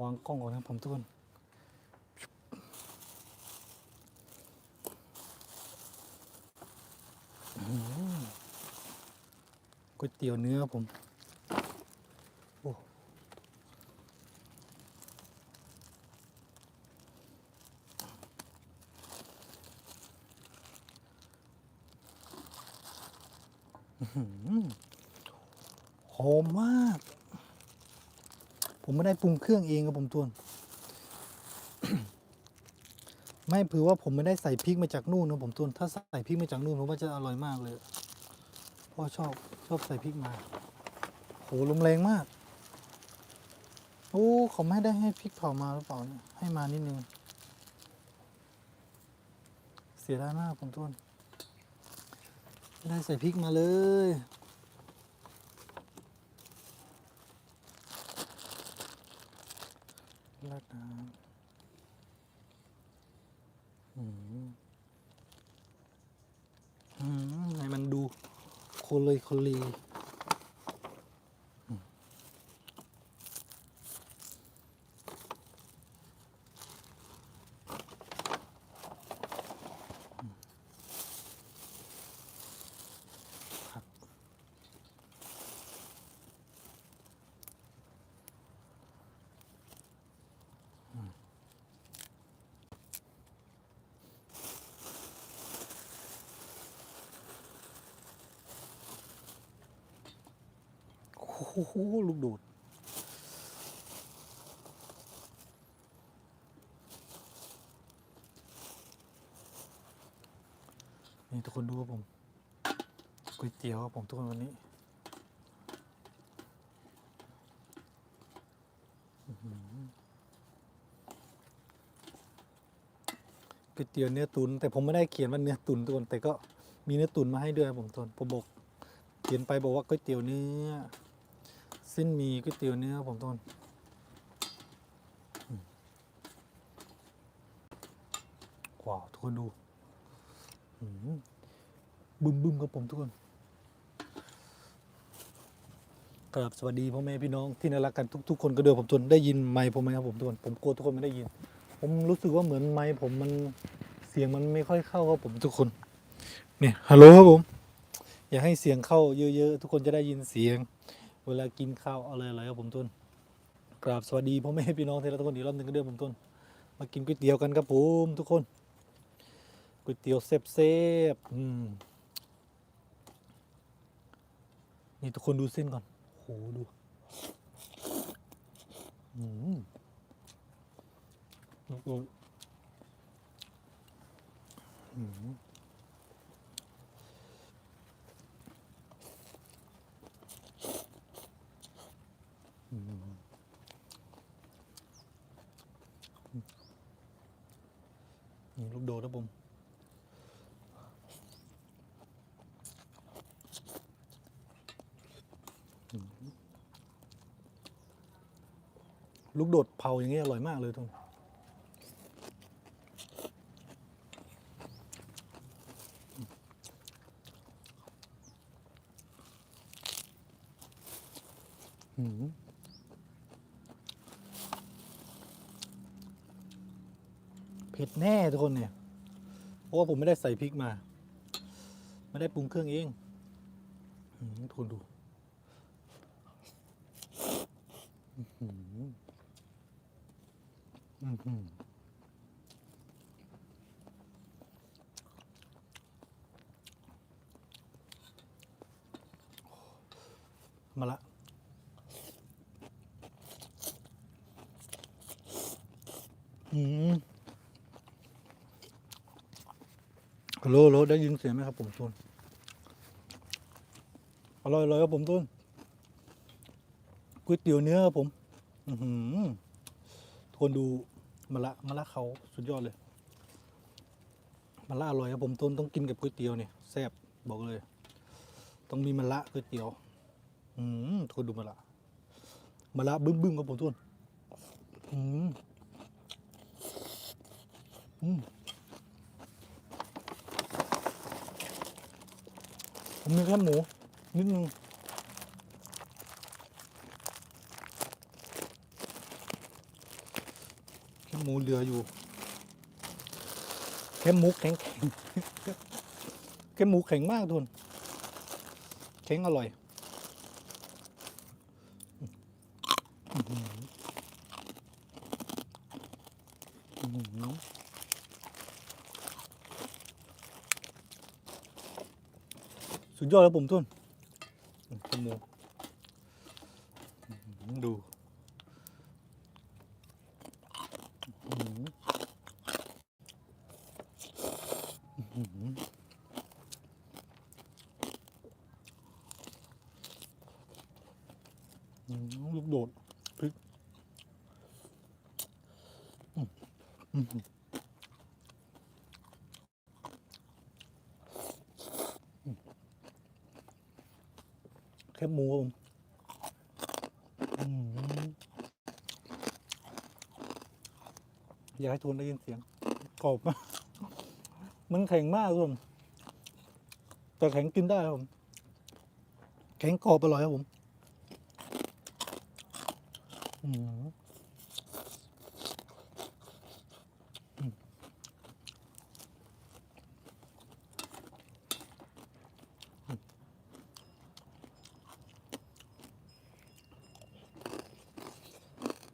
วางกล้องก่อนนะผมทุกคนก๋วยเตี๋ยวเนื้อผม โอ้อื้อหือหอมมาก ผมไม่ได้ปรุงเครื่องเองครับผมทวน ไม่เผื่อว่าผมไม่ได้ใส่พริกมาจากนู่นนะผมทวน ถ้าใส่พริกมาจากนู่นผมว่าจะอร่อยมากเลยพราะชอบชอบใส่พริกมา โหลมแรงมาก โอ้เขาไม่ได้ให้พริกเผามาหรือเปล่าเนี่ยให้มานิดนึง เสียดายมากผมทวนไม่ได้ใส่พริกมาเลย ลาดน้ำอืมอืมให้มันดูโคเลยโคลี อ้โหลูกโดดนี่ทุกคนดูครับผมก๋วยเตี๋ยวครับผมทุกคนวันนี้ก๋วยเตี๋ยวเนื้อตุน แต่ผมไม่ได้เขียนว่าเนื้อตุนทุกคนแต่ก็มีเนื้อตุนมาให้ด้วยผมทุกคนผมบอกเขียนไปบอกว่าก๋วยเตี๋ยวเนื้อ เส้นมีก๋วยเตี๋ยวเนื้อครับผมทุกคนว้าวทุกคนดูบึมบึมครับผมทุกคนกราบสวัสดีพ่อแม่พี่น้องที่น่ารักกันทุกๆคนก็เดือผมทนได้ยินไมค์ผมไหมครับผมทุกคนผมกลัวทุกคนไม่ได้ยิน ผมรู้สึกว่าเหมือนไมค์ผมมันเสียงมันไม่ค่อยเข้าครับผมทุกคนเนี่ยฮัลโหลครับผม อยากให้เสียงเข้าเยอะๆทุกคนจะได้ยินเสียง เวลากินข้าวอะไรอะไรครับผมทุนกราบสวัสดีพ่อแม่พี่น้องที่รักทุกคนอีกรอบหนึ่งก็เดือผมทุนมากินก๋วยเตี๋ยวกันครับผมทุกคนก๋วยเตี๋ยวเซฟๆอืมนี่ทุกคนดูเส้นก่อนโหดูอืมลูกโดดอืมอืมนี่ลูกโดดครับผม ลูกโดดเผาอย่างเงี้ยอร่อยมากเลยทุกคนอืมเผ็ดแน่ทุกคนเนี่ย เพราะว่าผมไม่ได้ใส่พริกมา ไม่ได้ปรุงเครื่องเองทุกคนดู อื้อหืออื้อหือ มาละอืมฮัลโหลฮัลโหลได้ยินเสียงไหมครับผมตุนอร่อยเลยครับผมตุนก๋วยเตี๋ยวเนื้อครับผม อือหือทนดู มะละมะละเขาสุดยอดเลยมะละอร่อยครับผมต้นต้องกินกับก๋วยเตี๋ยวเนี่ยแซ่บบอกเลย ต้องมีมะละก๋วยเตี๋ยว อืมทนดูมะละมะละบึ้มบึ้มครับผมทุนอืมอืมผมมีแค่หมูนิดนึง มูเหลืออยู่ แค่หมูแข็งแข็งแค่หมูแข็งมากทุนแข็งอร่อยสุดยอดแล้วผมทุนแค่หมูดู อื้อหืออื้อหืออื้อหือลูก โดดพริกแคบหมูผมอยากให้ทุนได้ยินเสียงกรอบมากมันแข็งมากทุกคนแต่แข็งกินได้ครับผม แข็งกรอบอร่อยครับผม อืมอืม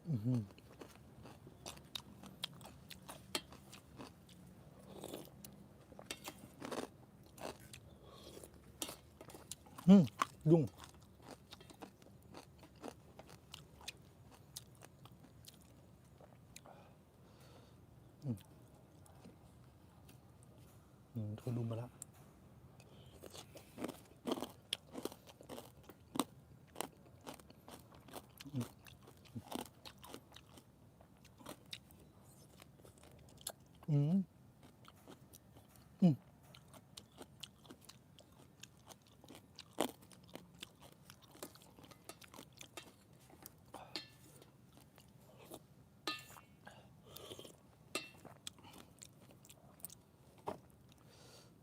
อืมอืมอืมยุ่งอืมอืมทุนดูมาแล้วอืม อืมอืม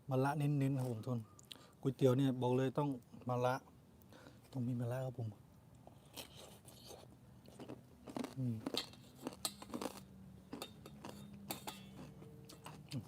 มะระเน้นๆครับผมทุนก๋วยเตี๋ยวเนี่ยบอกเลยต้องมะระต้องมีมะระครับผม อืมอืม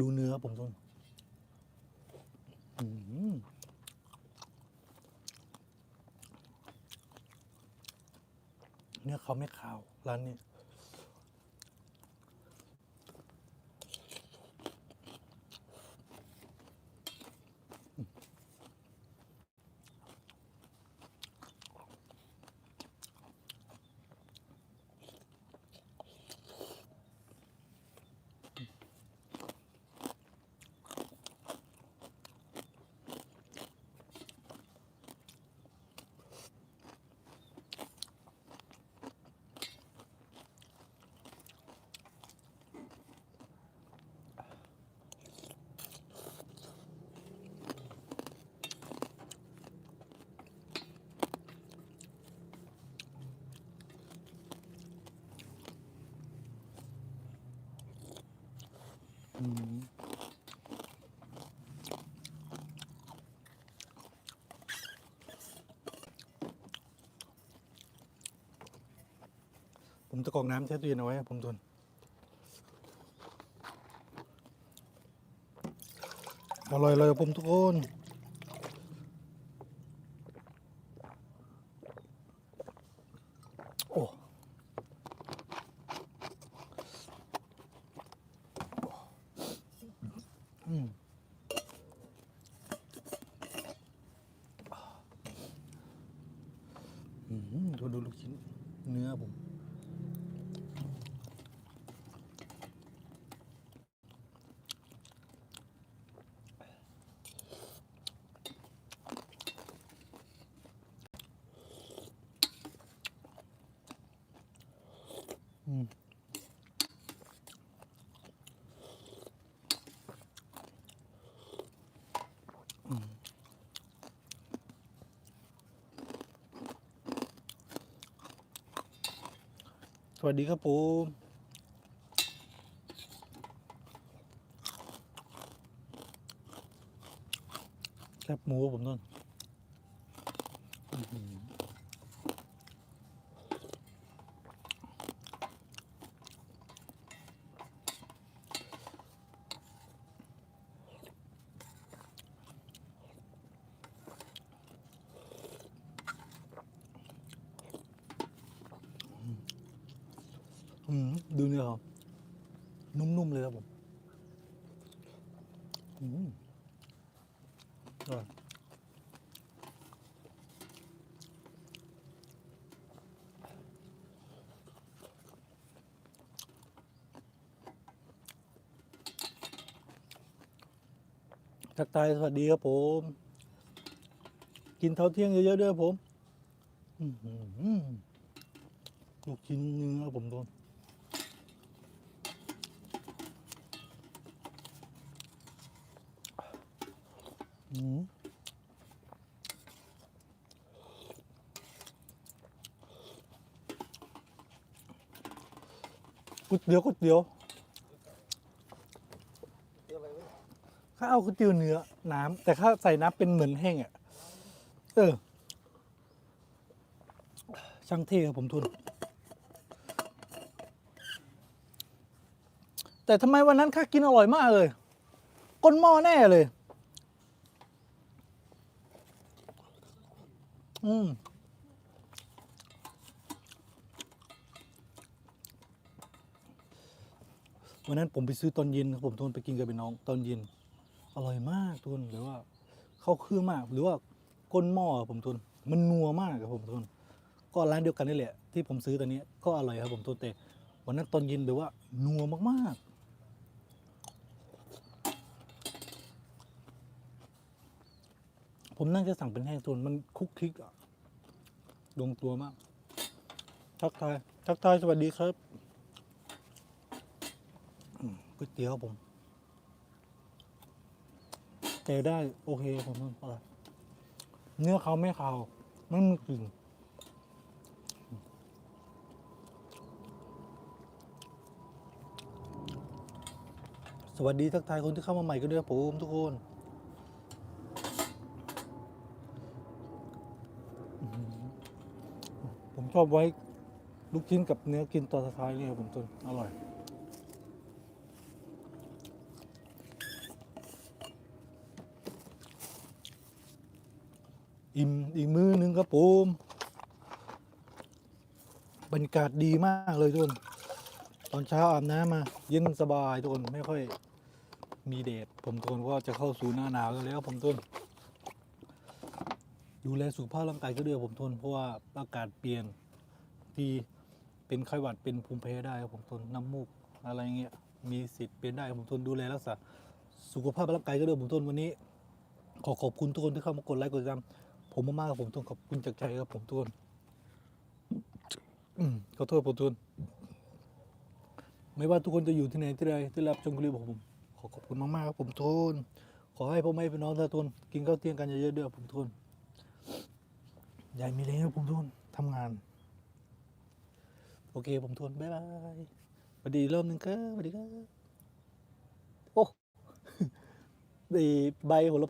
ดูเนื้อผมทุนอืมเนื้อเขาไม่ขาวร้านนี้ อืม ผมจะกรอกน้ำแช่ตู้เย็นเอาไว้ผมทุนอร่อยเลยผมทุกคน โอ้ อืมอืมดูดูลูกชิ้นเนื้อผม อืม อืม วัสดีครับผมแคบหมูผมต้น อืมดูเนื้อครับ นุ่มๆเลยครับผมอืมอร่อยทักทายสวัสดีครับผม กินเท่าเที่ยงเยอะๆด้วยครับผมหือลูกชิ้นเนื้อผมโดน ก๋วยเตี๋ยวก๋วยเตี๋ยวข้าวก๋วยเตี๋ยวเนื้อน้ำแต่ข้าใส่น้ำเป็นเหมือนแห้งอะ เออ ช่างเท่ครับผมทุน แต่ทำไมวันนั้นข้ากินอร่อยมากเลย ก้นหม้อแน่เลย อืมวันนั้นผมไปซื้อตอนเย็นครับผมทุนไปกินกับเป็นน้องตอนเย็น อร่อยมากทุนหรือว่าเข้าเครื่องมาก หรือว่าก้นหม้อครับผมทุนมันนัวมากครับผมทุนก็ร้านเดียวกันนี่แหละที่ผมซื้อตอนนี้ก็อร่อยครับผมทุนแต่วันนั้นตอนเย็นหรือว่านัวมากๆ ผมน่าจะสั่งเป็นแห้งทุนมันคุกคลิกอะลงตัวมาก ทักทาย ทักทาย สวัสดีครับก๋วยเตี๋ยวผมแต่ได้ โอเคผมว่าอร่อยเนื้อเขาไม่ขาวไม่มีกลิ่นสวัสดีทักทายคนที่เข้ามาใหม่กันด้วยครับผมทุกคนอื้อหือผม ชอบไว้ลูกชิ้นกับเนื้อกินตอนท้ายนี่ครับผมต้นอร่อย อิ่มอีกมือหนึ่งครับผมบรรยากาศดีมากเลยทุกคนตอนเช้าอาบน้ำมา เย็นสบายทุกคนไม่ค่อยมีแดดผมทุกคนก็จะเข้าสู่หน้าหนาวกันแล้วผมทุนดูแลสุขภาพร่างกายก็ด้วยผมทนเพราะว่าอากาศเปลี่ยน ที่เป็นไข้หวัดเป็นภูมิแพ้ได้ครับผมทนน้ำมูกอะไรเงี้ยมีสิทธิ์เป็นได้ครับผมทนดูแลรักษาสุขภาพร่างกายก็ด้วยผมทนวันนี้ ขอขอบคุณทุกคนที่เข้ามากดไลค์กดติดตามผมมากๆครับผมทนขอบคุณจากใจครับผมทุนขอโทษผมทุนไม่ว่าทุกคนจะอยู่ที่ไหนที่ใดที่รับชมคลิปของผม ขอขอบคุณมากๆครับผมทุนขอให้พ่อแม่พี่น้องทุกคนกินข้าวเที่ยงกันเยอะๆด้วยครับผมทุนยายมีแรงครับผมทุนทำงาน โอเค ผมทวน บ๊ายบายสวัสดีรอบหนึ่งครับสวัสดีครับ โอ้ดีใบโหระ